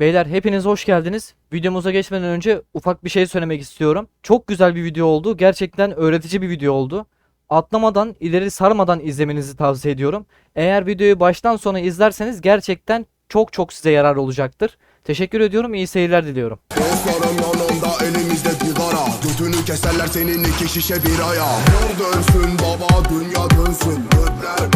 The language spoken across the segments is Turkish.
Beyler hepiniz hoş geldiniz. Videomuza geçmeden önce ufak bir şey söylemek istiyorum. Çok güzel bir video oldu. Gerçekten öğretici bir video oldu. Atlamadan, ileri sarmadan izlemenizi tavsiye ediyorum. Eğer videoyu baştan sona izlerseniz gerçekten çok çok size yarar olacaktır. Teşekkür ediyorum. iyi seyirler diliyorum. Götünü keserler senin iki şişe biraya Yol dönsün baba dünya dönsün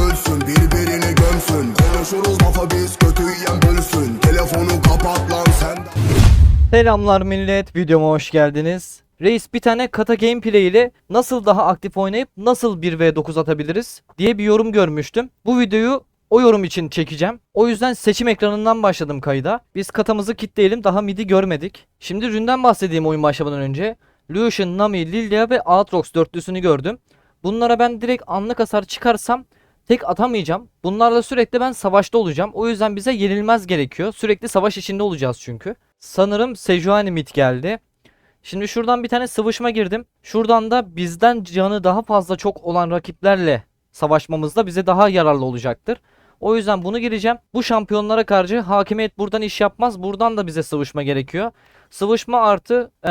ölsün birbirini gömsün Konuşuruz lafa biz kötü yiyen bölsün Telefonu kapat lan sen Selamlar millet, videoma hoş geldiniz. Reis bir tane kata gameplay ile nasıl daha aktif oynayıp nasıl 1v9 atabiliriz diye bir yorum görmüştüm. Bu videoyu o yorum için çekeceğim. O yüzden seçim ekranından başladım kayda. Biz katamızı kitleyelim daha midi görmedik. Şimdi ründen bahsedeyim oyun başlamadan önce. Lucian, Nami, Lilia ve Aatrox dörtlüsünü gördüm. Bunlara ben direkt anlık hasar çıkarsam tek atamayacağım. Bunlarla sürekli ben savaşta olacağım. O yüzden bize yenilmez gerekiyor. Sürekli savaş içinde olacağız çünkü. Sanırım Sejuani mid geldi. Şimdi şuradan bir tane sıvışma girdim. Şuradan da bizden canı daha fazla çok olan rakiplerle savaşmamızda bize daha yararlı olacaktır. O yüzden bunu gireceğim. Bu şampiyonlara karşı hakimiyet buradan iş yapmaz. Buradan da bize sıvışma gerekiyor. Sıvışma artı eee,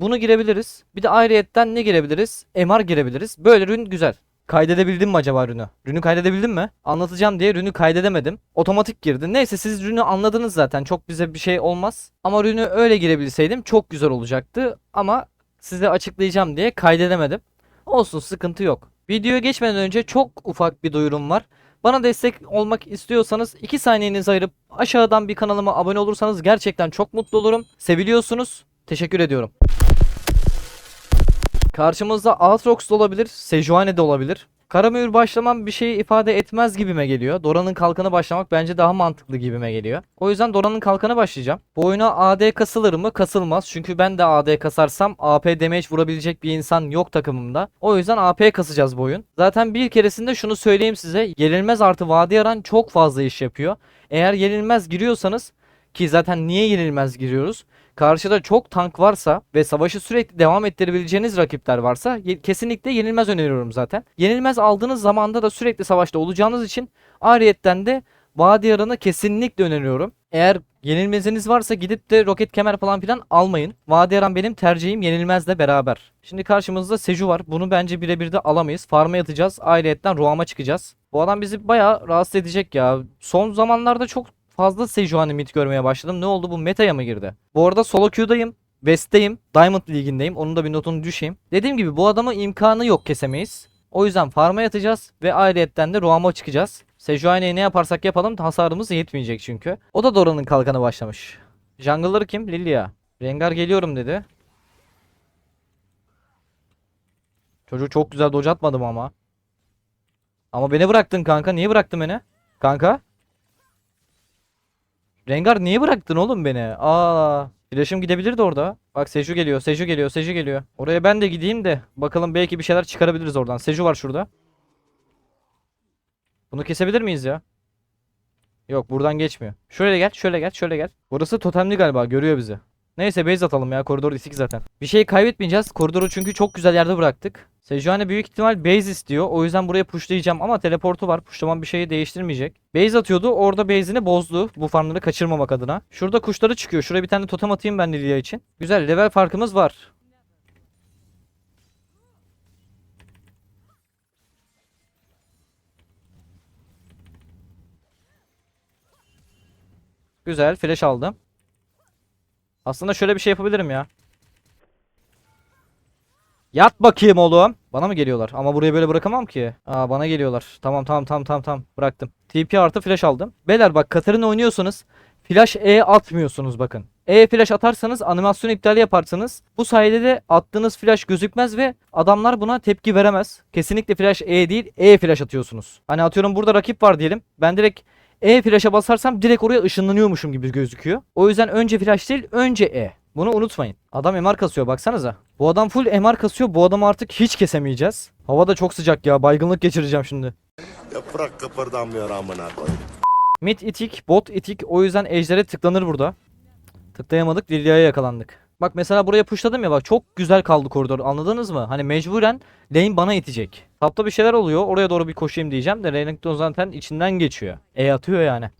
bunu girebiliriz. Bir de ayrıyetten ne girebiliriz? MR girebiliriz. Böyle rün güzel. Kaydedebildim mi acaba rünü? Rünü kaydedebildim mi? Anlatacağım diye rünü kaydedemedim. Otomatik girdi. Neyse siz rünü anladınız zaten. Çok bize bir şey olmaz. Ama rünü öyle girebilseydim çok güzel olacaktı. Ama size açıklayacağım diye kaydedemedim. Olsun sıkıntı yok. Videoya geçmeden önce çok ufak bir duyurum var. Bana destek olmak istiyorsanız 2 saniyenizi ayırıp aşağıdan bir kanalıma abone olursanız gerçekten çok mutlu olurum. Seviliyorsunuz. Teşekkür ediyorum. Karşımızda Aatrox da olabilir, Sejuani de olabilir. Karamühür başlamam bir şeyi ifade etmez gibime geliyor. Dora'nın kalkanı başlamak bence daha mantıklı gibime geliyor. O yüzden Dora'nın kalkanı başlayacağım. Bu oyuna AD kasılır mı? Kasılmaz. Çünkü ben de AD kasarsam AP damage vurabilecek bir insan yok takımımda. O yüzden AP kasacağız bu oyun. Zaten bir keresinde şunu söyleyeyim size. Yenilmez artı vadi yaran çok fazla iş yapıyor. Eğer yenilmez giriyorsanız ki zaten niye yenilmez giriyoruz? Karşıda çok tank varsa ve savaşı sürekli devam ettirebileceğiniz rakipler varsa ye- kesinlikle yenilmez öneriyorum zaten. Yenilmez aldığınız zamanda da sürekli savaşta olacağınız için ayrıyetten de Vadi Yaran'ı kesinlikle öneriyorum. Eğer yenilmeziniz varsa gidip de roket kemer falan filan almayın. Vadi Yaran benim tercihim yenilmezle beraber. Şimdi karşımızda Seju var. Bunu bence birebir de alamayız. Farm'a yatacağız. Ayrıyetten Ruam'a çıkacağız. Bu adam bizi bayağı rahatsız edecek ya. Son zamanlarda çok fazla Sejuani mid görmeye başladım. Ne oldu bu meta'ya mı girdi? Bu arada solo queue'dayım. West'teyim. Diamond ligindeyim. Onun da bir notunu düşeyim. Dediğim gibi bu adamı imkanı yok kesemeyiz. O yüzden farm'a yatacağız ve ayrıyetten de Ruam'a çıkacağız. Sejuani'ye ne yaparsak yapalım hasarımız yetmeyecek çünkü. O da Dora'nın kalkanı başlamış. Jungle'ları kim? Lilia. Rengar geliyorum dedi. Çocuğu çok güzel dodge atmadım ama. Ama beni bıraktın kanka. Niye bıraktın beni? Kanka? Rengar niye bıraktın oğlum beni? Aa, flash'ım gidebilirdi orada. Bak Seju geliyor, Seju geliyor, Seju geliyor. Oraya ben de gideyim de bakalım belki bir şeyler çıkarabiliriz oradan. Seju var şurada. Bunu kesebilir miyiz ya? Yok buradan geçmiyor. Şöyle gel, şöyle gel, şöyle gel. Burası totemli galiba, görüyor bizi. Neyse base atalım ya, koridor isik zaten. Bir şey kaybetmeyeceğiz. Koridoru çünkü çok güzel yerde bıraktık. Sejuani büyük ihtimal base istiyor. O yüzden buraya pushlayacağım ama teleportu var. Pushlamam bir şeyi değiştirmeyecek. Base atıyordu. Orada base'ini bozdu. Bu farmları kaçırmamak adına. Şurada kuşları çıkıyor. Şuraya bir tane totem atayım ben Lilia için. Güzel level farkımız var. Güzel flash aldım. Aslında şöyle bir şey yapabilirim ya. Yat bakayım oğlum. Bana mı geliyorlar? Ama buraya böyle bırakamam ki. Aa bana geliyorlar. Tamam tamam tamam tamam tamam. Bıraktım. TP artı flash aldım. Beyler bak Katarina oynuyorsanız flash E atmıyorsunuz bakın. E flash atarsanız animasyon iptali yaparsınız. Bu sayede de attığınız flash gözükmez ve adamlar buna tepki veremez. Kesinlikle flash E değil E flash atıyorsunuz. Hani atıyorum burada rakip var diyelim. Ben direkt E flash'a basarsam direkt oraya ışınlanıyormuşum gibi gözüküyor. O yüzden önce flash değil önce E. Bunu unutmayın. Adam MR kasıyor baksanıza. Bu adam full MR kasıyor. Bu adamı artık hiç kesemeyeceğiz. Hava da çok sıcak ya. Baygınlık geçireceğim şimdi. Yaprak kıpırdamıyor amına koyayım Mid itik, bot itik. O yüzden ejdere tıklanır burada. Tıklayamadık. Lilia'ya yakalandık. Bak mesela buraya pushladım ya bak çok güzel kaldı koridor anladınız mı? Hani mecburen lane bana itecek. Tapta bir şeyler oluyor oraya doğru bir koşayım diyeceğim de Renekton zaten içinden geçiyor. E atıyor yani.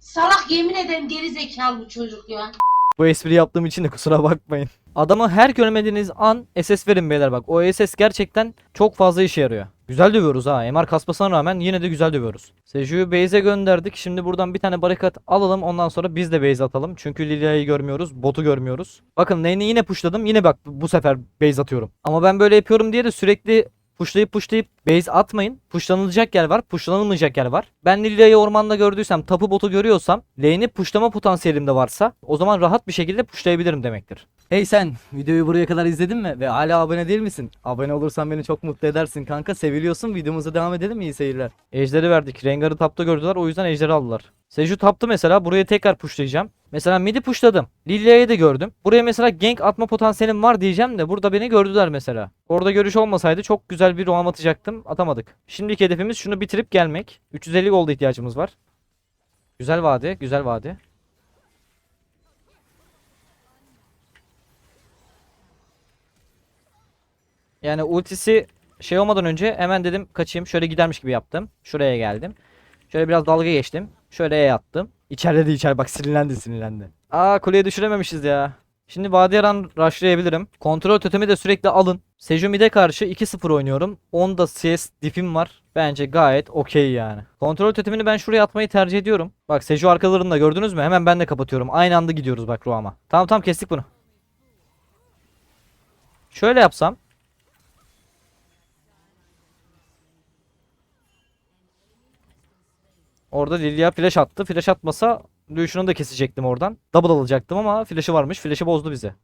Salak yemin ederim geri zekalı bu çocuk ya. Bu espri yaptığım için de kusura bakmayın. Adamı her görmediğiniz an SS verin beyler bak. O SS gerçekten çok fazla işe yarıyor. Güzel dövüyoruz ha. MR kasmasına rağmen yine de güzel dövüyoruz. Seju'yu base'e gönderdik. Şimdi buradan bir tane barikat alalım. Ondan sonra biz de base atalım. Çünkü Lilia'yı görmüyoruz. Botu görmüyoruz. Bakın lane'i yine pushladım. Yine bak bu sefer base atıyorum. Ama ben böyle yapıyorum diye de sürekli Pushlayıp pushlayıp base atmayın. Pushlanılacak yer var, pushlanılmayacak yer var. Ben Lilia'yı ormanda gördüysem, tapu botu görüyorsam, lane'i pushlama potansiyelim de varsa o zaman rahat bir şekilde pushlayabilirim demektir. Hey sen, videoyu buraya kadar izledin mi ve hala abone değil misin? Abone olursan beni çok mutlu edersin kanka. Seviliyorsun. Videomuza devam edelim mi? İyi seyirler. Ejderi verdik. Rengar'ı tapta gördüler. O yüzden ejderi aldılar. Seju taptı mesela. Buraya tekrar pushlayacağım. Mesela midi pushladım. Lilia'yı da gördüm. Buraya mesela gank atma potansiyelim var diyeceğim de burada beni gördüler mesela. Orada görüş olmasaydı çok güzel bir roam atacaktım. Atamadık. Şimdiki hedefimiz şunu bitirip gelmek. 350 golda ihtiyacımız var. Güzel vade, güzel vade. Yani ultisi şey olmadan önce hemen dedim kaçayım. Şöyle gidermiş gibi yaptım. Şuraya geldim. Şöyle biraz dalga geçtim. Şöyle E attım. İçeride de içer bak sinirlendi sinirlendi. Aa kuleye düşürememişiz ya. Şimdi Vadiyaran rushlayabilirim. Kontrol totemi de sürekli alın. Sejumi'de karşı 2-0 oynuyorum. 10'da CS dipim var. Bence gayet okey yani. Kontrol totemini ben şuraya atmayı tercih ediyorum. Bak Seju arkalarında gördünüz mü? Hemen ben de kapatıyorum. Aynı anda gidiyoruz bak Roam'a. Tamam tamam kestik bunu. Şöyle yapsam. Orada Lilia flash attı. Flash atmasa Lucian'ı da kesecektim oradan. Double alacaktım ama flash'ı varmış. Flash'ı bozdu bize.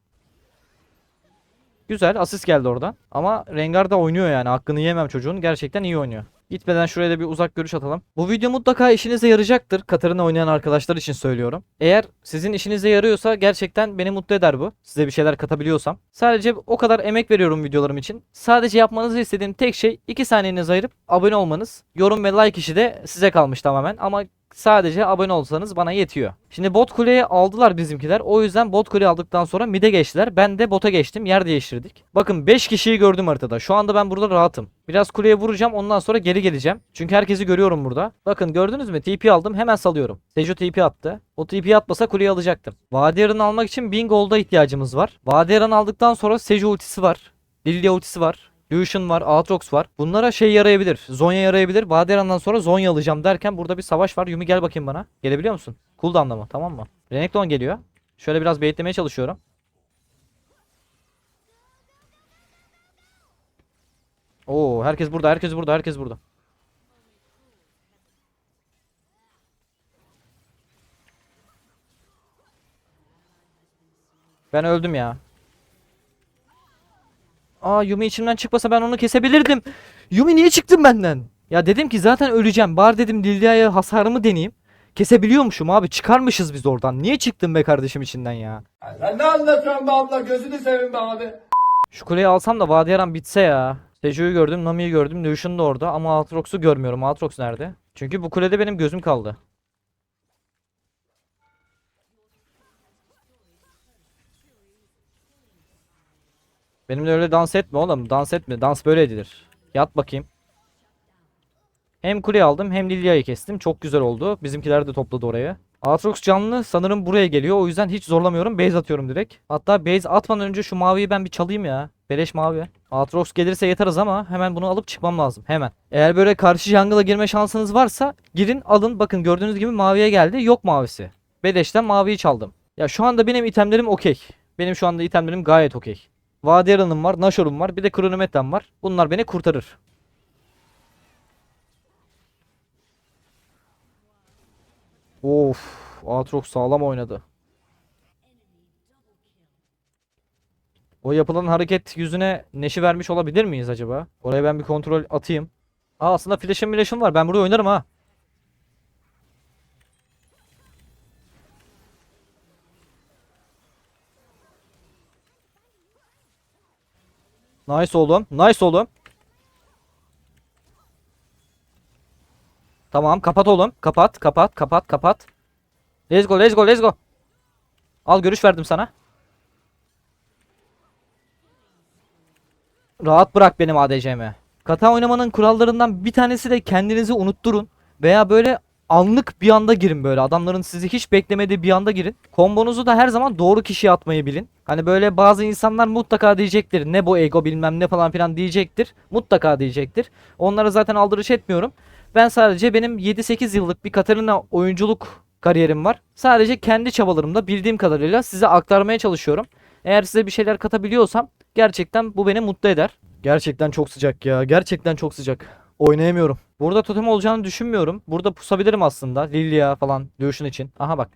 Güzel asist geldi oradan. Ama Rengar da oynuyor yani. Hakkını yemem çocuğun. Gerçekten iyi oynuyor. Gitmeden şuraya da bir uzak görüş atalım. Bu video mutlaka işinize yarayacaktır. Katarina oynayan arkadaşlar için söylüyorum. Eğer sizin işinize yarıyorsa gerçekten beni mutlu eder bu. Size bir şeyler katabiliyorsam. Sadece o kadar emek veriyorum videolarım için. Sadece yapmanızı istediğim tek şey 2 saniyenizi ayırıp abone olmanız. Yorum ve like işi de size kalmış tamamen. Ama sadece abone olsanız bana yetiyor. Şimdi bot kuleyi aldılar bizimkiler. O yüzden bot kuleyi aldıktan sonra mid'e geçtiler. Ben de bota geçtim. Yer değiştirdik. Bakın 5 kişiyi gördüm haritada. Şu anda ben burada rahatım. Biraz kuleye vuracağım. Ondan sonra geri geleceğim. Çünkü herkesi görüyorum burada. Bakın gördünüz mü? TP aldım. Hemen salıyorum. Seju TP attı. O TP atmasa kuleyi alacaktım. Vadiyar'ını almak için 1000 gold'a ihtiyacımız var. Vadiyar'ını aldıktan sonra Seju ultisi var. Lilia ultisi var. Lucian var, Aatrox var. Bunlara şey yarayabilir. Zonya yarayabilir. Vaderan'dan sonra Zonya alacağım derken burada bir savaş var. Yumi gel bakayım bana. Gelebiliyor musun? Cooldown'da mı? Tamam mı? Renekton geliyor. Şöyle biraz baitlemeye çalışıyorum. Oo, herkes burada, herkes burada, herkes burada. Ben öldüm ya. Aa Yumi içimden çıkmasa ben onu kesebilirdim. Yumi niye çıktın benden? Ya dedim ki zaten öleceğim. Bari dedim Lilia'ya hasarımı deneyeyim. Kesebiliyormuşum abi. Çıkarmışız biz oradan. Niye çıktın be kardeşim içinden ya? Sen ne anlatıyorsun be abla gözünü seveyim be abi. Şu kuleyi alsam da Vadiyaran bitse ya. Seju'yu gördüm, Nami'yi gördüm, Lucian da orada ama Aatrox'u görmüyorum. Aatrox nerede? Çünkü bu kulede benim gözüm kaldı. Benimle öyle dans etme oğlum. Dans etme. Dans böyle edilir. Yat bakayım. Hem kuleyi aldım hem Lilia'yı kestim. Çok güzel oldu. Bizimkiler de topladı oraya. Aatrox canlı sanırım buraya geliyor. O yüzden hiç zorlamıyorum. Base atıyorum direkt. Hatta base atmadan önce şu maviyi ben bir çalayım ya. Beleş mavi. Aatrox gelirse yeteriz ama hemen bunu alıp çıkmam lazım. Hemen. Eğer böyle karşı jungle'a girme şansınız varsa girin alın. Bakın gördüğünüz gibi maviye geldi. Yok mavisi. Beleş'ten maviyi çaldım. Ya şu anda benim itemlerim okey. Benim şu anda itemlerim gayet okey. Vadiyaran'ım var, Nashor'um var, bir de Kronometrem var. Bunlar beni kurtarır. Of, Aatrox sağlam oynadı. O yapılan hareket yüzüne neşi vermiş olabilir miyiz acaba? Oraya ben bir kontrol atayım. Aa aslında flash'ım flash'ım var. Ben burada oynarım ha. Nice oğlum. Nice oğlum. Tamam kapat oğlum. Kapat kapat kapat kapat. Let's go let's go let's go. Al görüş verdim sana. Rahat bırak benim ADC'mi. Kata oynamanın kurallarından bir tanesi de kendinizi unutturun. Veya böyle anlık bir anda girin böyle. Adamların sizi hiç beklemediği bir anda girin. Kombonuzu da her zaman doğru kişiye atmayı bilin. Hani böyle bazı insanlar mutlaka diyecektir. Ne bu ego bilmem ne falan filan diyecektir. Mutlaka diyecektir. Onlara zaten aldırış etmiyorum. Ben sadece benim 7-8 yıllık bir Katarina oyunculuk kariyerim var. Sadece kendi çabalarımda bildiğim kadarıyla size aktarmaya çalışıyorum. Eğer size bir şeyler katabiliyorsam gerçekten bu beni mutlu eder. Gerçekten çok sıcak ya. Gerçekten çok sıcak. Oynayamıyorum. Burada totem olacağını düşünmüyorum. Burada pusabilirim aslında. Lilia falan dövüşün için. Aha bak.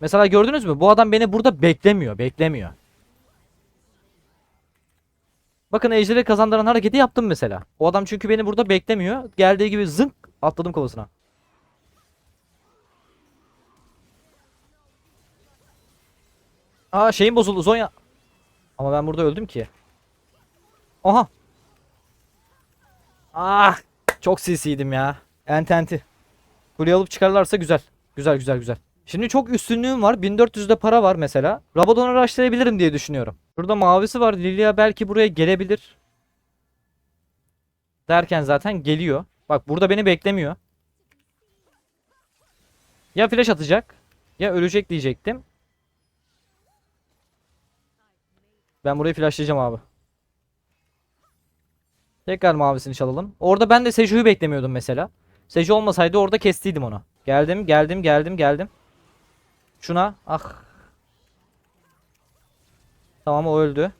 Mesela gördünüz mü? Bu adam beni burada beklemiyor. Beklemiyor. Bakın ejderi kazandıran hareketi yaptım mesela. O adam çünkü beni burada beklemiyor. Geldiği gibi zınk atladım kafasına. Aa şeyim bozuldu Zonya. Ama ben burada öldüm ki. Aha. Ah. Çok CC'ydim ya. Enti enti. Kuleyi alıp çıkarlarsa güzel. Güzel güzel güzel. Şimdi çok üstünlüğüm var. 1400'de para var mesela. Rabadon'u rushlayabilirim diye düşünüyorum. Şurada mavisi var. Lilia belki buraya gelebilir. Derken zaten geliyor. Bak burada beni beklemiyor. Ya flash atacak. Ya ölecek diyecektim. Ben burayı flashlayacağım abi. Tekrar mavisini çalalım. Orada ben de Seju'yu beklemiyordum mesela. Seju olmasaydı orada kestiydim onu. Geldim, geldim, geldim, geldim. Şuna. Ah. Tamam o öldü.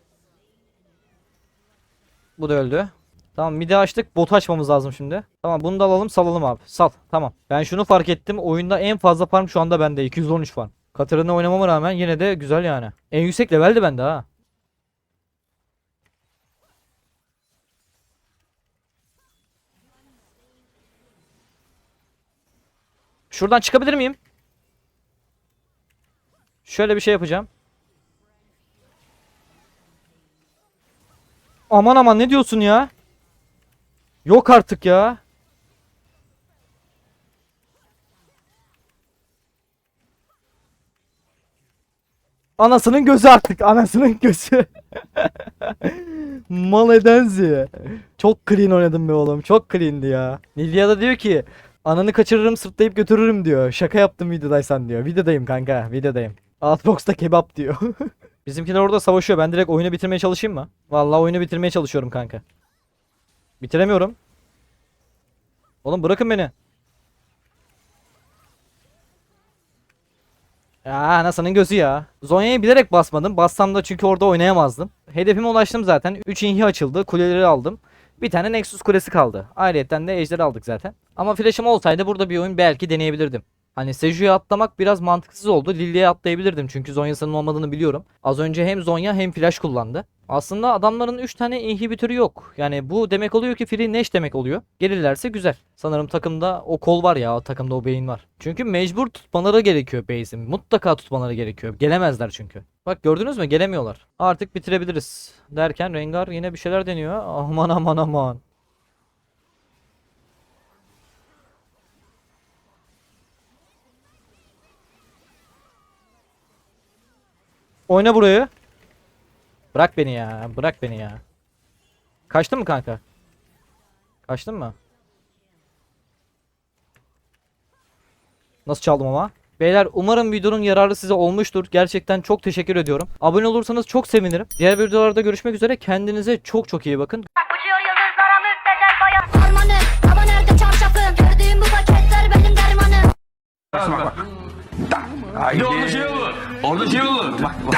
Bu da öldü. Tamam midi açtık. Botu açmamız lazım şimdi. Tamam bunu da alalım salalım abi. Sal. Tamam. Ben şunu fark ettim. Oyunda en fazla farm şu anda bende. 213 farm. Katarina oynamama rağmen yine de güzel yani. En yüksek leveldi bende ha. Şuradan çıkabilir miyim? Şöyle bir şey yapacağım. Aman aman ne diyorsun ya? Yok artık ya. Anasının gözü artık. Anasının gözü. Mal edenzi. Çok clean oynadım be oğlum. Çok clean'di ya. Nilya da diyor ki Ananı kaçırırım sırtlayıp götürürüm diyor. Şaka yaptım videodaysan diyor. Videodayım kanka videodayım. Outbox'ta kebap diyor. Bizimkiler orada savaşıyor. Ben direkt oyunu bitirmeye çalışayım mı? Vallahi oyunu bitirmeye çalışıyorum kanka. Bitiremiyorum. Oğlum bırakın beni. Ya anasının gözü ya. Zonya'yı bilerek basmadım. Bassam da çünkü orada oynayamazdım. Hedefime ulaştım zaten. 3 inhi açıldı. Kuleleri aldım. Bir tane Nexus kulesi kaldı. Ayrıyeten de Ejder aldık zaten. Ama flash'ım olsaydı burada bir oyun belki deneyebilirdim. Hani Seju'ya atlamak biraz mantıksız oldu. Lilia'ya atlayabilirdim çünkü Zonya'sının olmadığını biliyorum. Az önce hem Zonya hem flash kullandı. Aslında adamların 3 tane inhibitörü yok. Yani bu demek oluyor ki Free Nash demek oluyor. Gelirlerse güzel. Sanırım takımda o kol var ya, takımda o beyin var. Çünkü mecbur tutmaları gerekiyor base'in. Mutlaka tutmaları gerekiyor. Gelemezler çünkü. Bak gördünüz mü? Gelemiyorlar. Artık bitirebiliriz. Derken Rengar yine bir şeyler deniyor. Aman aman aman. Oyna burayı. Bırak beni ya. Bırak beni ya. Kaçtın mı kanka? Kaçtın mı? Nasıl çaldım ama? Beyler umarım videonun yararı size olmuştur. Gerçekten çok teşekkür ediyorum. Abone olursanız çok sevinirim. Diğer videolarda görüşmek üzere. Kendinize çok çok iyi bakın. Gördüğüm bu paketler benim dermanım şey olur. Orada şey olur. Bak, bak.